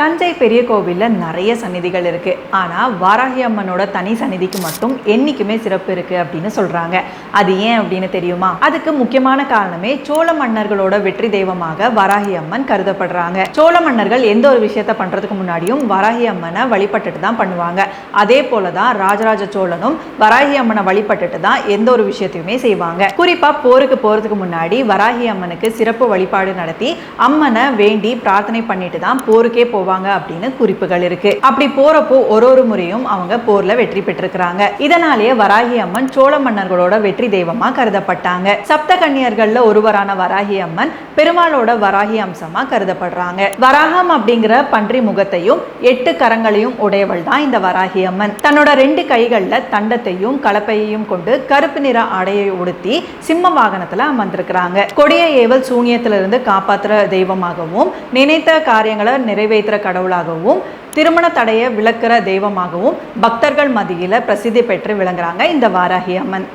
தஞ்சை பெரிய கோவிலில் நிறைய சன்னிதிகள் இருக்கு. ஆனா வாராகி அம்மனோட தனி சந்நிதிக்கு மட்டும் என்னைக்குமே சிறப்பு இருக்குது அப்படின்னு சொல்றாங்க. அது ஏன் அப்படின்னு தெரியுமா? அதுக்கு முக்கியமான காரணமே சோழ மன்னர்களோட வெற்றி தெய்வமாக வராகி அம்மன் கருதப்படுறாங்க. சோழ மன்னர்கள் எந்த ஒரு விஷயத்த பண்றதுக்கு முன்னாடியும் வராகி அம்மனை வழிபட்டுட்டு தான் பண்ணுவாங்க. அதே போலதான் ராஜராஜ சோழனும் வராகி அம்மனை வழிபட்டுட்டு தான் எந்த ஒரு விஷயத்தையுமே செய்வாங்க. குறிப்பா போருக்கு போறதுக்கு முன்னாடி வராகி அம்மனுக்கு சிறப்பு வழிபாடு நடத்தி அம்மனை வேண்டி பிரார்த்தனை பண்ணிட்டு தான் போருக்கே போவாங்க. போவாங்க அப்படின்னு குறிப்புகள் இருக்கு. அப்படி போறப்போ ஒரு ஒரு முறையும் அவங்க போர்ல வெற்றி பெற்றிருக்கிறாங்க. இதனாலேயே வராகி அம்மன் சோழ மன்னர்களோட வெற்றி தெய்வமா கருதப்பட்டாங்க. சப்த கன்னியர்கள்ல ஒருவரான வராகி அம்மன் பெருமாளோட வராகி அம்சமா கருதப்படுறாங்க. வராகம் அப்படிங்கிற பன்றி முகத்தையும் எட்டு கரங்களையும் உடையவள் தான் இந்த வராகி அம்மன். தன்னோட ரெண்டு கைகள்ல தண்டத்தையும் கலப்பையையும் கொண்டு கருப்பு நிற ஆடையை உடுத்தி சிம்ம வாகனத்துல அமர்ந்திருக்கிறாங்க. கொடிய ஏவல் சூனியத்திலிருந்து காப்பாத்துற தெய்வமாகவும் நினைத்த காரியங்களை நிறைவேற்ற நிறைவேற்றுற கடவுளாகவும் திருமண தடையை விளக்குற தெய்வமாகவும் பக்தர்கள் மத்தியில் பிரசித்தி பெற்று விளங்குறாங்க இந்த வாராகி அம்மன்.